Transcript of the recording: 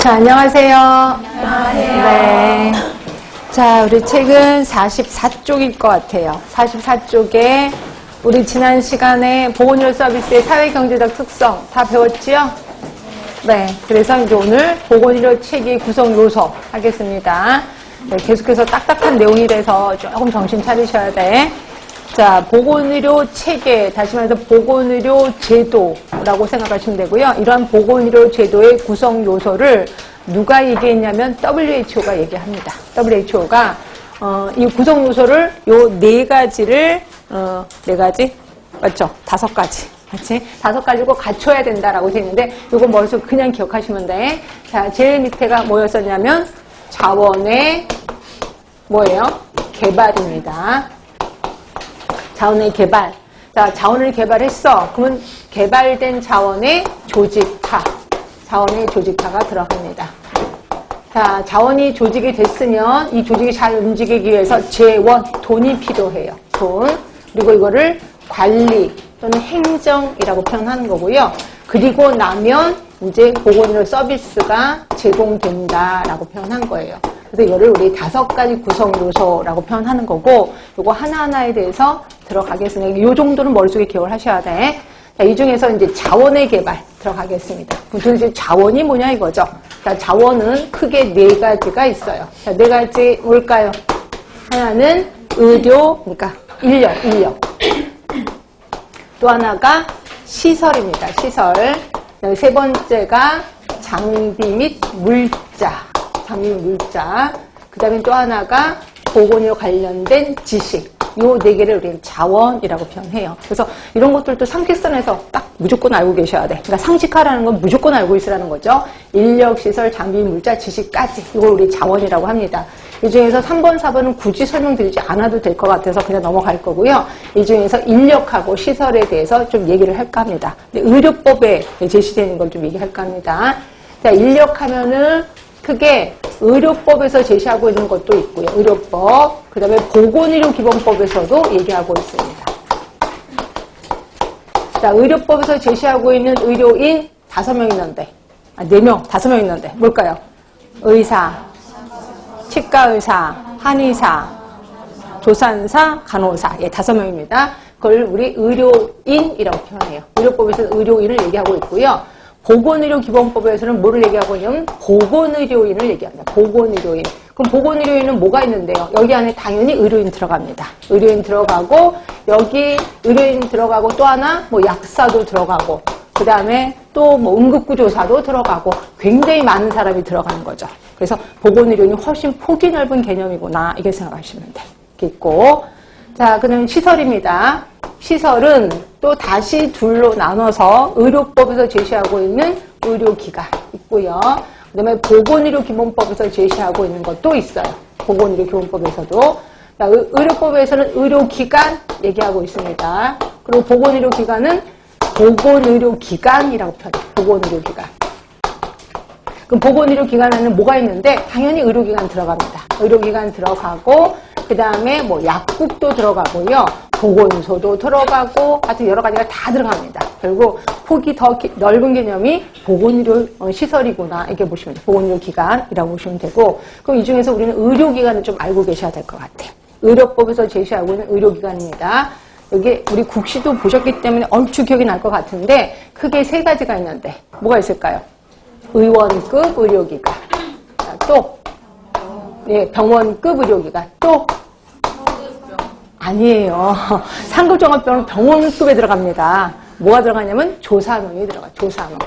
자, 안녕하세요. 안녕하세요. 네. 자, 우리 책은 44쪽일 것 같아요. 44쪽에 우리 지난 시간에 보건의료 서비스의 사회경제적 특성 다 배웠지요? 네. 그래서 이제 오늘 보건의료 체계 구성 요소 하겠습니다. 네, 계속해서 딱딱한 내용이라서 조금 정신 차리셔야 돼. 자, 보건의료 체계, 다시 말해서 보건의료 제도 라고 생각하시면 되고요. 이러한 보건의료 제도의 구성 요소를 누가 얘기했냐면 WHO가 얘기합니다. WHO가 어, 이 구성 요소를 요 네 가지를 어, 네 가지 맞죠? 다섯 가지. 그렇지? 다섯 가지고 갖춰야 된다라고 되어 있는데 이거 머릿속에 그냥 기억하시면 돼. 자, 제일 밑에가 뭐였었냐면 자원의 뭐예요? 개발입니다. 자원의 개발. 자, 자원을 개발했어. 그러면 개발된 자원의 조직화. 자원의 조직화가 들어갑니다. 자, 자원이 조직이 됐으면 이 조직이 잘 움직이기 위해서 재원, 돈이 필요해요. 돈. 그리고 이거를 관리 또는 행정이라고 표현하는 거고요. 그리고 나면 이제 보건의료 서비스가 제공된다라고 표현한 거예요. 그래서 이거를 우리 다섯 가지 구성 요소라고 표현하는 거고, 요거 하나하나에 대해서 들어가겠습니다. 이 정도는 머릿속에 기억을 하셔야 돼. 자, 이 중에서 이제 자원의 개발 들어가겠습니다. 도대체 자원이 뭐냐 이거죠. 자, 자원은 크게 네 가지가 있어요. 자, 네 가지 뭘까요? 하나는 의료, 그러니까 인력, 인력. 또 하나가 시설입니다. 시설. 세 번째가 장비 및 물자. 및 물자. 그 다음에 또 하나가 보건의료 관련된 지식. 요 네 개를 우리는 자원이라고 표현해요. 그래서 이런 것들도 상기선에서 딱 무조건 알고 계셔야 돼. 그러니까 상식하라는 건 무조건 알고 있으라는 거죠. 인력, 시설, 장비, 물자, 지식까지. 이걸 우리 자원이라고 합니다. 이 중에서 3번, 4번은 굳이 설명드리지 않아도 될 것 같아서 그냥 넘어갈 거고요. 이 중에서 인력하고 시설에 대해서 좀 얘기를 할까 합니다. 의료법에 제시되는 걸 좀 얘기할까 합니다. 자, 인력하면은 크게 의료법에서 제시하고 있는 것도 있고요. 의료법. 그 다음에 보건의료기본법에서도 얘기하고 있습니다. 자, 의료법에서 제시하고 있는 의료인 다섯 명 있는데, 아, 네 명, 다섯 명 있는데, 뭘까요? 의사, 치과의사, 한의사, 조산사, 간호사, 예, 다섯 명입니다. 그걸 우리 의료인이라고 표현해요. 의료법에서 의료인을 얘기하고 있고요. 보건의료 기본법에서는 뭐를 얘기하고 있냐면 보건의료인을 얘기합니다. 보건의료인. 그럼 보건의료인은 뭐가 있는데요? 여기 안에 당연히 의료인 들어갑니다. 의료인 들어가고 여기 의료인 들어가고 또 하나 뭐 약사도 들어가고 그 다음에 또 뭐 응급구조사도 들어가고 굉장히 많은 사람이 들어가는 거죠. 그래서 보건의료인이 훨씬 폭이 넓은 개념이구나 이렇게 생각하시면 있고 자 그다음 시설입니다. 시설은 또 다시 둘로 나눠서 의료법에서 제시하고 있는 의료기관 있고요. 그 다음에 보건의료기본법에서 제시하고 있는 것도 있어요. 보건의료기본법에서도. 자, 의료법에서는 의료기관 얘기하고 있습니다. 그리고 보건의료기관은 보건의료기관이라고 표현해요. 보건의료기관. 그럼 보건의료기관 안에는 뭐가 있는데 당연히 의료기관 들어갑니다. 의료기관 들어가고 그 다음에 뭐 약국도 들어가고요. 보건소도 들어가고 하여튼 여러 가지가 다 들어갑니다. 결국 폭이 더 넓은 개념이 보건의료 어, 시설이구나 이렇게 보시면 돼요. 보건의료기관이라고 보시면 되고 그럼 이 중에서 우리는 의료기관을 좀 알고 계셔야 될 것 같아요. 의료법에서 제시하고 있는 의료기관입니다. 여기 우리 국시도 보셨기 때문에 얼추 기억이 날 것 같은데 크게 세 가지가 있는데 뭐가 있을까요? 의원급 의료기관 자, 또 예, 병원급 의료기관 또 아니에요. 상급종합병원 병원급에 들어갑니다. 뭐가 들어가냐면 조산원이 들어가. 조산원.